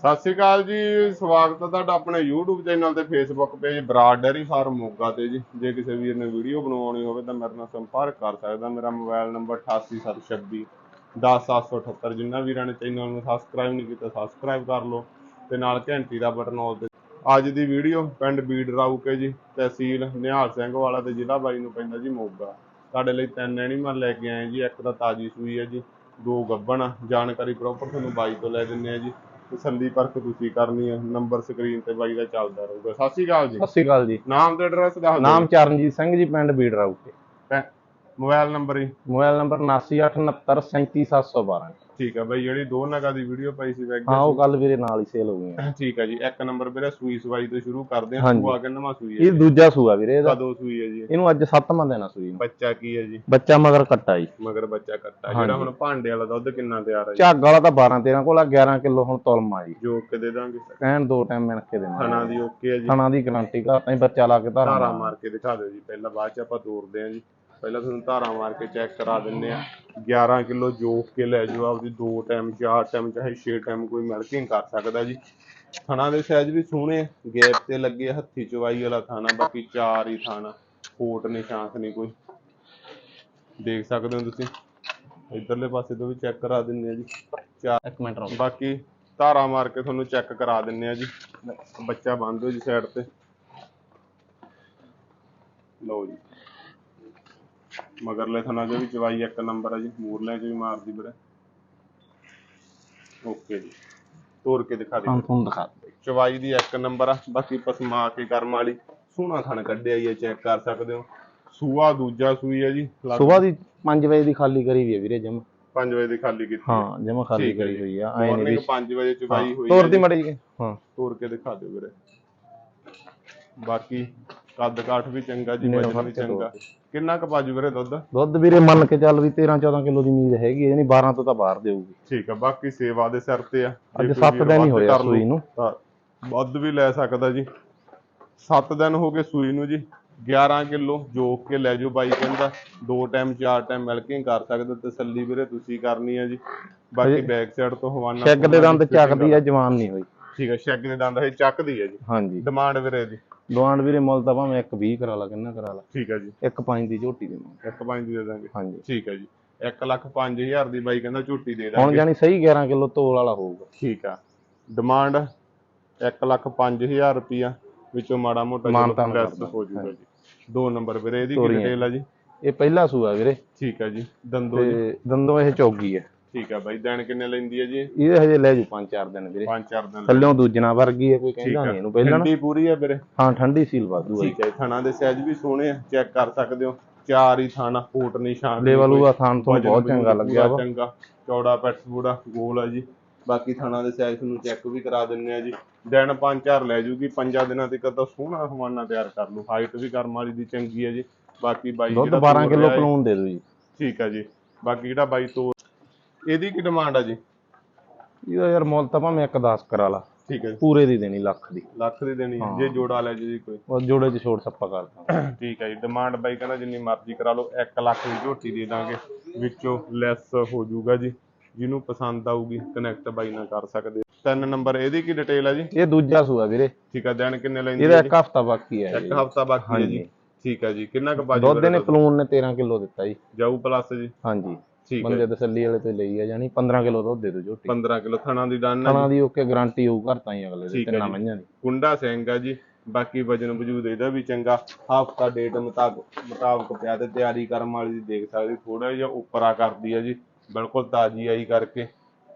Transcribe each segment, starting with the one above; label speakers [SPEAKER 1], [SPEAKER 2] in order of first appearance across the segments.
[SPEAKER 1] ਸਤਿ ਸ਼੍ਰੀ ਅਕਾਲ ਜੀ, ਸਵਾਗਤ ਹੈ ਤੁਹਾਡਾ ਆਪਣੇ YouTube ਚੈਨਲ ਤੇ Facebook page Brar dairy farm Moga ਤੇ ਜੀ। ਜੇ ਕਿਸੇ ਵੀਰ ਨੇ ਵੀਡੀਓ ਬਣਾਉਣੀ ਹੋਵੇ ਤਾਂ ਮੇਰੇ ਨਾਲ ਸੰਪਰਕ ਕਰ ਸਕਦਾ। ਮੇਰਾ ਮੋਬਾਈਲ ਨੰਬਰ 8876 10778 ਜਿੰਨਾ ਵੀਰਾਂ ਨੇ ਚੈਨਲ ਨੂੰ ਸਬਸਕ੍ਰਾਈਬ ਨਹੀਂ ਕੀਤਾ ਸਬਸਕ੍ਰਾਈਬ ਕਰ ਲਓ ਤੇ ਨਾਲ ਘੰਟੀ ਦਾ ਬਟਨ ਆਲ ਤੇ। ਅੱਜ ਦੀ ਵੀਡੀਓ ਪਿੰਡ ਬੀੜ ਰਾਊਕੇ ਜੀ, ਤਹਿਸੀਲ ਨਿਹਾਲ ਸਿੰਘ ਵਾਲਾ ਤੇ ਜ਼ਿਲ੍ਹਾ ਬਾਈ ਨੂੰ ਪੈਂਦਾ ਜੀ ਮੋਗਾ। ਤੁਹਾਡੇ ਲਈ ਤਿੰਨ ਐਨੀਮਲ ਲੈ ਕੇ ਆਏ ਜੀ, ਇੱਕ ਤਾਂ ਤਾਜੀ ਸੂਈ ਹੈ ਜੀ, ਦੋ ਗੱਬਣ ਆ। ਜਾਣਕਾਰੀ ਪ੍ਰੋਪਰ ਤੁਹਾਨੂੰ ਬਾਈ ਤੋਂ ਲੈ ਦਿੰਨੇ ਆ ਜੀ। ਤਸੱਲੀ ਪਰਖ ਤੁਸੀਂ ਕਰਨੀ ਹੈ ਨੰਬਰ ਸਕਰੀਨ ਤੇ ਬਾਈ ਦਾ ਚੱਲਦਾ ਰਹੂਗਾ। ਸਤਿ ਸ਼੍ਰੀ ਅਕਾਲ ਜੀ।
[SPEAKER 2] ਸਤਿ ਸ਼੍ਰੀ ਅਕਾਲ ਜੀ।
[SPEAKER 1] ਨਾਮ ਤੇ ਐਡਰੈਸ ਦੱਸ ਦਿਓ।
[SPEAKER 2] ਨਾਮ ਚਰਨਜੀਤ ਸਿੰਘ ਜੀ ਪਿੰਡ ਬੀੜ ਰਾਊਕੇ
[SPEAKER 1] ਮੋਬਾਈਲ ਨੰਬਰ ਹੀ
[SPEAKER 2] ਮੋਬਾਈਲ ਨੰਬਰ 7986937712
[SPEAKER 1] ਠੀਕ ਹੈ ਬਾਈ ਜਿਹੜੀ ਦੋ ਨਗਾ ਦੀ ਵੀਡੀਓ ਪਾਈ ਸੀ ਵੈਗ
[SPEAKER 2] ਹਾਂ ਉਹ ਕੱਲ ਵੀਰੇ ਨਾਲ ਹੀ ਸੇਲ ਹੋ ਗਈਆਂ।
[SPEAKER 1] ਠੀਕ ਹੈ ਜੀ ਇੱਕ ਨੰਬਰ ਵੀਰੇ ਸੂਈ ਸਵਾਈ ਤੋਂ ਸ਼ੁਰੂ ਕਰਦੇ ਹਾਂ। ਸੂਆ ਕਿੰਨਵਾਂ ਸੂਈ ਹੈ
[SPEAKER 2] ਇਹ ਦੂਜਾ ਸੂਆ ਵੀਰੇ ਇਹਦਾ।
[SPEAKER 1] ਕਦੋਂ ਸੂਈ ਹੈ ਜੀ
[SPEAKER 2] ਇਹਨੂੰ ਅੱਜ 7ਵਾਂ ਦੇਣਾ ਸੂਈ ਨੂੰ।
[SPEAKER 1] ਬੱਚਾ ਕੀ ਹੈ ਜੀ?
[SPEAKER 2] ਬੱਚਾ ਮਗਰ ਕੱਟਾ ਜੀ।
[SPEAKER 1] ਮਗਰ ਬੱਚਾ ਕੱਟਾ। ਜਿਹੜਾ ਹੁਣ ਭਾਂਡੇ ਵਾਲਾ ਦੁੱਧ ਕਿੰਨਾ ਤਿਆਰ ਹੈ ਜੀ?
[SPEAKER 2] ਝੱਗ ਵਾਲਾ ਤਾਂ 12 13 ਕੋਲ ਆ 11 ਕਿਲੋ ਹੁਣ ਤੁਲਮਾ ਜੀ।
[SPEAKER 1] ਜੋ ਕੇ ਦੇ ਦਾਂਗੇ।
[SPEAKER 2] ਕਹਿਣ ਦੋ ਟਾਈਮ ਮਿਣ ਕੇ ਦੇਣਾ।
[SPEAKER 1] ਥਣਾ ਦੀ ਓਕੇ ਹੈ ਜੀ।
[SPEAKER 2] ਥਣਾ ਦੀ ਗਾਰੰਟੀ ਘਰ ਤਾਂ ਬੱਚਾ ਲਾ ਕੇ ਧਾਰਾ
[SPEAKER 1] ਮਾਰ ਕੇ ਦਿਖਾ ਦਿਓ ਜੀ ਪਹਿਲਾਂ ਬਾਅਦ ਚ ਆਪਾਂ ਤੋਰਦੇ ਹਾਂ ਜੀ। ਪਹਿਲਾਂ ਤੁਹਾਨੂੰ ਧਾਰਾ ਮਾਰ ਕੇ ਚੈੱਕ ਕਰਾ ਦਿੰਨੇ ਆ 11 ਕਿਲੋ ਜੋਖ ਕੇ ਲੈ ਜਾਓ ਆਪਦੀ ਦੋ ਟਾਈਮ ਚਾਰ ਟਾਈਮ ਚਾਹੇ 6 ਟਾਈਮ ਕੋਈ ਮਿਲਕਿੰਗ ਕਰ ਸਕਦਾ ਜੀ। ਥਣਾ ਦੇ ਸਾਈਜ਼ ਵੀ ਸੋਹਣੇ ਗੈਪ ਤੇ ਲੱਗੇ ਹੱਥੀ ਚਵਾਈ ਵਾਲਾ ਥਾਣਾ ਬਾਕੀ ਚਾਰ ਹੀ ਥਾਣਾ ਫੋਟ ਨਿਸ਼ਾਂਸ ਨਹੀਂ ਕੋਈ। ਦੇਖ ਸਕਦੇ ਹੋ ਤੁਸੀਂ। ਇਧਰਲੇ ਪਾਸੇ ਤੋਂ ਵੀ ਚੈੱਕ ਕਰਾ ਦਿੰਨੇ ਆ ਜੀ। ਚਾਰ
[SPEAKER 2] ਇੱਕ ਮਿੰਟ ਰੁਕ।
[SPEAKER 1] ਬਾਕੀ ਧਾਰਾ ਮਾਰ ਕੇ ਤੁਹਾਨੂੰ ਚੈੱਕ ਕਰਾ ਦਿੰਨੇ ਆ ਜੀ। ਬੱਚਾ ਬੰਦ ਹੋ ਜੀ ਸਾਈਡ ਤੇ। ਲਓ ਜੀ। ਮਗਰਲੇ ਥਣਾ ਦੇ ਵੀ ਚਵਾਈ ਇੱਕ ਨੰਬਰ ਹੈ ਜੀ ਮੂਰਲੇ ਚ ਵੀ ਮਾਰਦੀ ਵੀਰੇ। ਓਕੇ ਜੀ। ਤੋੜ ਕੇ ਦਿਖਾ ਦੇ
[SPEAKER 2] ਹਾਂ ਤੁਹਾਨੂੰ ਦਿਖਾ ਦੇ
[SPEAKER 1] ਚਵਾਈ ਦੀ ਇੱਕ ਨੰਬਰ ਆ ਬਾਕੀ ਪਸਮਾ ਕੇ ਕਰਮ ਵਾਲੀ। ਸੋਹਣਾ ਥਣ ਕੱਢਿਆ ਹੀ ਹੈ ਚੈੱਕ ਕਰ ਸਕਦੇ ਹੋ। ਸੂਆ ਦੂਜਾ ਸੂਈ ਹੈ ਜੀ
[SPEAKER 2] ਸਵੇਰ ਦੀ 5 ਵਜੇ ਦੀ ਖਾਲੀ ਕਰੀ ਵੀ ਹੈ ਵੀਰੇ ਜਮ।
[SPEAKER 1] 5 ਵਜੇ ਦੀ ਖਾਲੀ ਕੀਤੀ
[SPEAKER 2] ਹਾਂ ਜਮਾ ਖਾਲੀ
[SPEAKER 1] ਠੀਕ ਹੈ
[SPEAKER 2] ਕਰੀ
[SPEAKER 1] ਜੀ।
[SPEAKER 2] ਹੋਈ ਆ ਐ ਨਹੀਂ
[SPEAKER 1] ਮਾਰਨਿੰਗ
[SPEAKER 2] ਵੀ
[SPEAKER 1] 5 ਵਜੇ ਚਵਾਈ ਹੋਈ
[SPEAKER 2] ਤੋਰ ਦੀ। ਮੜੀ ਹਾਂ।
[SPEAKER 1] ਤੋੜ ਕੇ ਦਿਖਾ ਦਿਓ ਵੀਰੇ। ਬਾਕੀ ਕੱਦ ਕਾਠ ਵੀ ਚੰਗਾ ਜੀ ਵਜਨ ਵੀ ਚੰਗਾ। ਕਿੰਨਾ ਕੁ ਬਾਜੂ ਵੀਰੇ ਦੁੱਧ?
[SPEAKER 2] ਦੁੱਧ ਵੀਰੇ ਮੰਨ ਕੇ ਚੱਲ ਵੀ 13 14 ਕਿਲੋ ਦੀ ਉਮੀਦ ਹੈਗੀ ਹੈ ਨਹੀਂ 12 ਤੋਂ ਤਾਂ ਬਾਹਰ ਦੇਊਗੀ।
[SPEAKER 1] ਠੀਕ ਆ ਬਾਕੀ ਸੇਵਾ ਦੇ ਸਿਰ ਤੇ ਆ।
[SPEAKER 2] ਅੱਜ
[SPEAKER 1] ਕੋਈ
[SPEAKER 2] 7
[SPEAKER 1] ਵੀਰ
[SPEAKER 2] ਦਿਨ ਹੀ ਹੋਇਆ ਸੂਈ ਨੂੰ।
[SPEAKER 1] ਤਾਂ ਵੱਧ ਵੀ ਲੈ ਸਕਦਾ ਜੀ। 7 ਦਿਨ ਹੋ ਗਏ ਸੂਈ ਨੂੰ ਜੀ 11 ਕਿਲੋ ਜੋਕ ਕੇ ਲੈ ਜਾਓ ਬਾਈ ਕਹਿੰਦਾ। ਦੋ ਟਾਈਮ ਚਾਰ ਟਾਈਮ ਮਿਲਕਿੰਗ ਕਰ ਸਕਦੇ ਤਸੱਲੀ ਵੀਰੇ ਤੁਸੀਂ ਕਰਨੀ ਆ ਜੀ। ਬਾਕੀ ਬੈਕ ਸਾਈਡ ਤੋਂ ਹਵਾਨਾ
[SPEAKER 2] ਛੱਗ ਦੇ ਦੰਦ ਚੱਕਦੀ ਆ ਜਵਾਨ ਨਹੀਂ ਹੋਈ।
[SPEAKER 1] ਠੀਕ ਆ ਛੱਗ ਦੇ ਦੰਦ ਇਹ ਚੱਕਦੀ ਹੈ ਜੀ।
[SPEAKER 2] ਹਾਂਜੀ।
[SPEAKER 1] ਡਿਮਾਂਡ ਵੀਰੇ ਦੀ
[SPEAKER 2] ਦੁਆਂਡ ਵੀਰੇ ਮੁੱਲ ਤਾਂ ਭਾਵੇਂ ਇੱਕ 20 ਕਰਾ ਲਾ ਕਿੰਨਾ ਕਰਾ ਲਾ।
[SPEAKER 1] ਠੀਕ ਆ ਜੀ।
[SPEAKER 2] ਇੱਕ ਪੰਜ ਦੀ ਝੋਟੀ ਦੇ ਮੰਗ।
[SPEAKER 1] ਇੱਕ ਪੰਜ ਦੀ ਦੇ ਦਾਂਗੇ।
[SPEAKER 2] ਹਾਂਜੀ।
[SPEAKER 1] ਠੀਕ ਹੈ ਜੀ। 1 ਲੱਖ 5000 ਦੀ ਬਾਈ ਕਹਿੰਦਾ ਝੂਟੀ ਦੇ
[SPEAKER 2] ਹੁਣ
[SPEAKER 1] ਦਾਂਗੇ।
[SPEAKER 2] ਜਾਨੀ ਸਹੀ 11 ਕਿਲੋ ਤੋਲ ਵਾਲਾ ਹੋਊਗਾ।
[SPEAKER 1] ਠੀਕ ਆ। ਡਿਮਾਂਡ 1 ਲੱਖ 5000 ਰੁਪਿਆ ਵਿੱਚੋਂ ਮਾੜਾ ਮੋਟਾ ਲੈਸ। ਹੋ ਜਾਊਗਾ ਜੀ। ਦੋ ਨੰਬਰ ਵੀਰੇ ਇਹਦੀ ਕੀ। ਡਿਟੇਲ ਆ ਜੀ?
[SPEAKER 2] ਇਹ ਪਹਿਲਾ ਸੂਆ ਵੀਰੇ।
[SPEAKER 1] ਠੀਕ ਆ ਜੀ। ਦੰਦੋ ਜੀ।
[SPEAKER 2] ਦੰਦੋਂ ਇਹ ਚੌਗੀ ਹੈ।
[SPEAKER 1] ਠੀਕ ਆ ਬਾਈ ਦਿਨ ਕਿੰਨੇ ਲੈਂਦੀ ਹੈ ਜੀ?
[SPEAKER 2] ਇਹਦੇ ਹਜੇ ਲੈ ਜੂ। 5-4 ਦਿਨ ਵੀਰੇ।
[SPEAKER 1] ਪੰਜ ਚਾਰ ਦਿਨ।
[SPEAKER 2] ਥੱਲਿਓਂ ਦੂਜਣਾ ਵਰਗੀ ਹੈ ਕੋਈ ਕਹਿੰਦਾ
[SPEAKER 1] ਆ।
[SPEAKER 2] ਨਹੀਂ ਇਹਨੂੰ ਪਹਿਲਾਂ
[SPEAKER 1] ਠੰਡੀ ਪੂਰੀ ਆ ਵੀਰੇ।
[SPEAKER 2] ਹਾਂ ਠੰਡੀ ਸੀਲ ਵਾਧੂ ਹੈ
[SPEAKER 1] ਠੀਕ ਹੈ ਥਣਾ ਦੇ ਸਾਈਜ਼ ਵੀ ਸੋਹਣੇ ਆ ਚੈੱਕ ਕਰ ਸਕਦੇ ਹੋ। ਚਾਰ ਹੀ ਥਾਣਾ ਫੋਟ ਨਿਸ਼ਾਨ
[SPEAKER 2] ਲੈਵਲ। ਉਹਦਾ ਥਾਨ ਤੋਂ ਬਹੁਤ ਚੰਗਾ ਲੱਗਿਆ ਵਾ।
[SPEAKER 1] ਚੰਗਾ। ਚੌੜਾ ਪੈਟਸ ਪੂਰਾ ਗੋਲ ਆ ਜੀ। ਬਾਕੀ ਥਾਣਾ ਦੇ ਸਾਈਜ਼ ਨੂੰ ਚੈੱਕ ਵੀ ਕਰਾ ਦਿੰਨੇ ਆ ਜੀ। ਦਿਨ ਪੰਜ ਚਾਰ ਲੈ ਜੂਗੀ ਪੰਜਾਂ ਦਿਨਾਂ ਤੱਕ ਤਾਂ ਸੋਹਣਾ ਹਵਾਨਾ ਤਿਆਰ ਕਰ ਲੂ ਹਾਈਟ ਵੀ ਕਰਮ ਵਾਲੀ ਦੀ ਚੰਗੀ ਹੈ ਜੀ। ਬਾਕੀ ਬਾਈ
[SPEAKER 2] ਦੁੱਧ
[SPEAKER 1] ਜਿਹੜਾ
[SPEAKER 2] 12
[SPEAKER 1] ਤੋਰ
[SPEAKER 2] ਕਿਲੋ
[SPEAKER 1] ਰਿਹਾ ਹੈ-
[SPEAKER 2] ਪਲੂਣ ਦੇ ਦਿਓ ਜੀ।
[SPEAKER 1] ਠੀਕ ਆ ਜੀ। ਬਾਕੀ ਜਿਹੜਾ ਬਾਈ ਤੋਰ ਇਹਦੀ ਕੀ ਡਿਮਾਂਡ ਆ ਜੀ?
[SPEAKER 2] ਇਹਦਾ ਯਾਰ ਮੁੱਲ ਤਾਂ ਭਾਵੇਂ ਇੱਕ 10 ਕਰਾ ਲਾ।
[SPEAKER 1] ਠੀਕ ਹੈ ਜੀ।
[SPEAKER 2] ਪੂਰੇ ਦੀ ਦੇਣੀ ਲੱਖ ਦੀ।
[SPEAKER 1] ਲੱਖ ਦੀ ਦੇਣੀ ਜੇ ਜੋੜਾ ਲੈ ਜੀ ਕੋਈ।
[SPEAKER 2] ਉਹ ਜੋੜੇ 'ਚ ਛੋੜ ਸੱਪਾ ਕਰਦਾ
[SPEAKER 1] ਠੀਕ ਹੈ ਜੀ ਡਿਮਾਂਡ ਬਾਈ ਕਹਿੰਦਾ ਜਿੰਨੀ ਮਰਜ਼ੀ ਕਰਾ ਲਓ 1 ਲੱਖ ਦੀ ਝੋਟੀ ਦੇ ਦਾਂਗੇ। ਵਿੱਚੋਂ ਲੈਸ ਹੋ ਜਾਊਗਾ ਜੀ। ਜਿਹਨੂੰ ਪਸੰਦ ਆਊਗੀ ਕਨੈਕਟ ਬਾਈ ਨਾਲ ਕਰ ਸਕਦੇ। ਤਿੰਨ ਨੰਬਰ ਇਹਦੀ ਕੀ ਡਿਟੇਲ ਹੈ ਜੀ?
[SPEAKER 2] ਇਹ ਦੂਜਾ ਸੂਆ ਵੀਰੇ।
[SPEAKER 1] ਠੀਕ ਹੈ ਦਿਨ ਕਿੰਨੇ ਲੈਂਦੀ
[SPEAKER 2] ਇਹਦਾ ਇੱਕ ਹਫਤਾ ਬਾਕੀ ਹੈ
[SPEAKER 1] ਇੱਕ। ਹਫਤਾ ਬਾਕੀ ਹੈ ਜੀ। ਠੀਕ ਹੈ ਜੀ ਕਿੰਨਾ ਕੁ ਬਾਜੀ
[SPEAKER 2] ਦੁੱਧ ਨੇ ਪਲੂਣ ਨੇ 13 ਕਿਲੋ ਦਿੱਤਾ ਜੀ।
[SPEAKER 1] ਜਾਊ ਪਲੱਸ ਜੀ।
[SPEAKER 2] ਹਾਂਜੀ।
[SPEAKER 1] ਠੀਕ ਹੈ
[SPEAKER 2] ਬੰਦੇ ਤਸੱਲੀ ਵਾਲੇ ਤੋਂ ਲਈ ਆ ਜਾਨੀ 15 ਕਿਲੋ ਦੁੱਧ ਦੇ ਦਿਓ ਝੋਟੀ।
[SPEAKER 1] 15 ਕਿਲੋ ਥਣਾ ਦੀ ਡਨ ਹੈ
[SPEAKER 2] ਖਾਣਾ ਦੀ ਓਕੇ ਗਾਰੰਟੀ ਹੋਊ ਘਰ ਤਾਂ ਹੀ ਅਗਲੇ ਦੇ ਤਿੰਨਾਂ। ਮਈਆਂ ਦੀ।
[SPEAKER 1] ਕੁੰਡਾ ਸਿੰਘ ਆ ਜੀ ਬਾਕੀ ਵਜਨ ਵਜੂਦ ਇਹਦਾ ਵੀ ਚੰਗਾ। ਹਫਤਾ ਡੇਟ ਮੁਤਾਬਕ ਮੁਤਾਬਕ ਪਿਆ ਤੇ ਤਿਆਰੀ ਕਰਨ ਵਾਲੀ ਦੀ ਦੇਖ ਸਕਦੇ ਥੋੜਾ ਜਿਹਾ ਉੱਪਰਾ ਕਰਦੀ ਆ ਜੀ ਬਿਲਕੁਲ ਤਾਜੀ ਆਈ ਕਰਕੇ।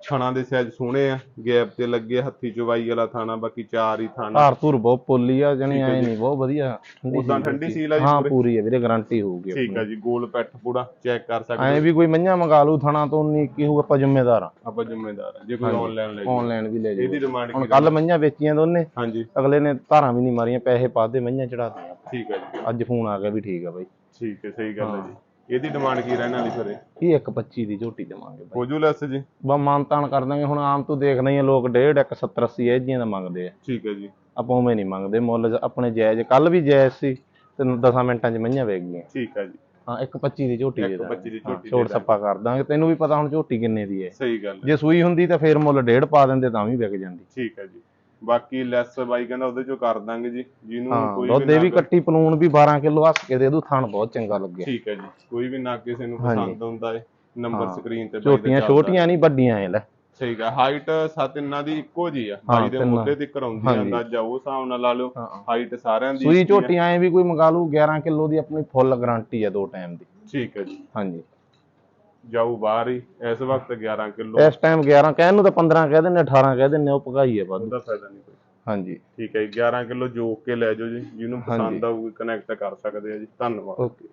[SPEAKER 1] ਛਣਾ ਦੇ ਸਾਈਜ਼ ਸੋਹਣੇ ਆ ਗੈਪ ਤੇ ਲੱਗੇ ਹੱਥੀ ਚਵਾਈ ਵਾਲਾ ਥਾਣਾ ਬਾਕੀ ਚਾਰ ਹੀ ਥਾਣਾ।
[SPEAKER 2] ਧਾਰ ਧੂਰ ਬਹੁਤ ਪੋਲੀ ਆ ਜਾਨੀ ਐ ਨਹੀਂ ਬਹੁਤ ਵਧੀਆ। ਠੰਡੀ
[SPEAKER 1] ਉਦਾਂ
[SPEAKER 2] ਸੀਲ
[SPEAKER 1] ਠੰਡੀ। ਸੀਲ ਆ ਜੀ
[SPEAKER 2] ਹਾਂ
[SPEAKER 1] ਪੂਰੀ?
[SPEAKER 2] ਪੂਰੀ ਹੈ ਵੀਰੇ ਗਾਰੰਟੀ ਹੋਊਗੀ
[SPEAKER 1] ਠੀਕ ਆ ਜੀ ਗੋਲ ਪੈਟ ਪੂਰਾ ਚੈੱਕ ਕਰ ਸਕਦੇ
[SPEAKER 2] ਐ। ਵੀ ਕੋਈ ਮਈਆਂ ਮੰਗਾ ਲੂ ਥਣਾ ਤੋਂ ਨਹੀਂ ਕੀ ਹੋਊ ਆਪਾਂ ਜ਼ਿੰਮੇਦਾਰ ਆ।
[SPEAKER 1] ਆਪਾਂ ਜ਼ਿੰਮੇਦਾਰ ਆ ਜੇ ਕੋਈ ਆਨਲਾਈਨ ਲੈ ਜੀ
[SPEAKER 2] ਆਨਲਾਈਨ ਵੀ ਲੈ
[SPEAKER 1] ਇਹਦੀ
[SPEAKER 2] ਜਾਓ
[SPEAKER 1] ਡਿਮਾਂਡ
[SPEAKER 2] ਹੁਣ
[SPEAKER 1] ਕੀ
[SPEAKER 2] ਕੱਲ ਮਈਆਂ ਵੇਚੀਆਂ ਦੋਨੇ
[SPEAKER 1] ਹਾਂਜੀ।
[SPEAKER 2] ਅਗਲੇ ਨੇ ਧਾਰਾਂ ਵੀ ਨਹੀਂ ਮਾਰੀਆਂ ਪੈਸੇ ਪਾ ਦੇ ਮਈਆਂ ਚੜਾ ਦਿੱਤੀਆਂ।
[SPEAKER 1] ਠੀਕ ਹੈ ਜੀ।
[SPEAKER 2] ਅੱਜ ਫੋਨ ਆ ਗਿਆ ਵੀ ਠੀਕ ਆ ਬਾਈ।
[SPEAKER 1] ਠੀਕ ਹੈ ਸਹੀ ਗੱਲ ਹੈ ਜੀ। ਇਹਦੀ ਡਿਮਾਂਡ ਕੀ ਰਹਿਣ ਵਾਲੀ ਫਿਰ ਇਹ?
[SPEAKER 2] ਇਹ ਇੱਕ 25 ਦੀ ਝੋਟੀ ਦੇਵਾਂਗੇ ਬਾਈ।
[SPEAKER 1] ਹੋ ਜੂ ਲੈਸ ਜੀ?
[SPEAKER 2] ਬਾ ਮਾਨਤਾਨ ਕਰ ਦਾਂਗੇ ਹੁਣ ਆਮ ਤੂੰ ਦੇਖਦਾ ਹੀ ਆ ਲੋਕ ਡੇਢ ਇੱਕ 70 80 ਇਹ ਜੀਆਂ ਦਾ ਮੰਗਦੇ ਆ।
[SPEAKER 1] ਠੀਕ ਹੈ ਜੀ।
[SPEAKER 2] ਆਪਾਂ ਉਵੇਂ ਨਹੀਂ ਮੰਗਦੇ। ਮੁੱਲ ਜ- ਆਪਣੇ ਜਾਇਜ਼ ਕੱਲ ਵੀ ਜਾਇਜ਼ ਸੀ ਤੇ 10 ਮਿੰਟਾਂ 'ਚ ਮਈਆਂ ਵੇਚ ਗਈਆਂ।
[SPEAKER 1] ਠੀਕ ਹੈ ਜੀ।
[SPEAKER 2] ਹਾਂ ਇੱਕ 25 ਦੀ ਝੋਟੀ ਦੇ
[SPEAKER 1] ਇੱਕ
[SPEAKER 2] ਦਾਂਗੇ।
[SPEAKER 1] 25 ਦੀ ਝੋਟੀ ਦੇ
[SPEAKER 2] ਸੱਪਾ ਕਰ ਦਾਂਗੇ। ਤੈਨੂੰ ਵੀ ਪਤਾ ਹੁਣ ਝੋਟੀ ਕਿੰਨੇ ਦੀ ਹੈ।
[SPEAKER 1] ਸਹੀ ਗੱਲ ਹੈ।
[SPEAKER 2] ਜੇ ਸੂਈ ਹੁੰਦੀ ਤਾਂ ਫੇਰ ਮੁੱਲ ਡੇਢ ਪਾ ਦਿੰਦੇ ਤਾਂ ਵੀ ਵਿਕ ਜਾਂਦੀ।
[SPEAKER 1] ਠੀਕ ਹੈ ਜੀ। ਬਾਕੀ ਲੈਸ ਬਾਈ ਕਹਿੰਦਾ ਉਹਦੇ ਚੋਂ ਕਰ ਦਾਂਗੇ ਜੀ ਜਿਹਨੂੰ
[SPEAKER 2] ਹਾਂ
[SPEAKER 1] ਕੋਈ
[SPEAKER 2] ਦੁੱਧ ਇਹ ਵੀ ਕੱਟੀ ਪਲੂਣ ਵੀ 12 ਕਿਲੋ ਹੱਸ ਕੇ ਦੇ ਦੂ ਥਣ ਬਹੁਤ ਚੰਗਾ ਲੱਗਿਆ
[SPEAKER 1] ਠੀਕ ਹੈ ਜੀ ਕੋਈ ਵੀ ਨਾ ਕਿਸੇ ਨੂੰ। ਪਸੰਦ ਹੁੰਦਾ ਹੈ ਨੰਬਰ। ਸਕਰੀਨ ਤੇ ਬਾਈ ਚੱਲਦਾ।
[SPEAKER 2] ਛੋਟੀਆਂ ਨਹੀਂ ਵੱਡੀਆਂ ਐ ਲੈ
[SPEAKER 1] ਠੀਕ ਹੈ ਹਾਈਟ ਸੱਤ ਇੰਨਾਂ ਦੀ ਇੱਕੋ ਜੀ ਆ ਬਾਈ ਦੇ। ਮੁੱਦੇ ਤੱਕ ਆਉਂਦੀ ਆ। ਅੰਦਾਜ਼ਾ ਉਹ ਹਿਸਾਬ ਨਾਲ ਲਾ ਲਓ ਹਾਈਟ ਸਾਰਿਆਂ ਦੀ
[SPEAKER 2] ਸੂਈ। ਝੋਟੀਆਂ ਐ ਵੀ ਕੋਈ ਮੰਗਾ ਲੂ 11 ਕਿਲੋ ਦੀ ਆਪਣੀ ਫੁੱਲ ਗਾਰੰਟੀ ਆ ਦੋ ਟਾਈਮ ਦੀ
[SPEAKER 1] ਠੀਕ ਹੈ ਜੀ
[SPEAKER 2] ਹਾਂਜੀ
[SPEAKER 1] ਜਾਊ ਬਾਹਰ ਹੀ ਇਸ ਵਕਤ 11 ਕਿਲੋ।
[SPEAKER 2] ਇਸ ਟਾਈਮ 11 ਕਹਿਣ ਨੂੰ ਤਾਂ 15 ਕਹਿ ਦਿੰਨੇ 18 ਕਹਿ ਦਿੰਨੇ ਉਹ ਭਗਾਈ ਹੈ ਵੱਧ।
[SPEAKER 1] ਉਹਦਾ ਫਾਇਦਾ ਨਹੀਂ ਕੋਈ।
[SPEAKER 2] ਹਾਂਜੀ।
[SPEAKER 1] ਠੀਕ ਹੈ ਜੀ 11 ਕਿਲੋ ਜੋਕ ਕੇ ਲੈ ਜਾਓ ਜੀ ਜਿਹਨੂੰ। ਪਸੰਦ ਆਊਗੀ ਕਨੈਕਟ ਕਰ ਸਕਦੇ ਆ ਜੀ। ਧੰਨਵਾਦ।
[SPEAKER 2] ਓਕੇ।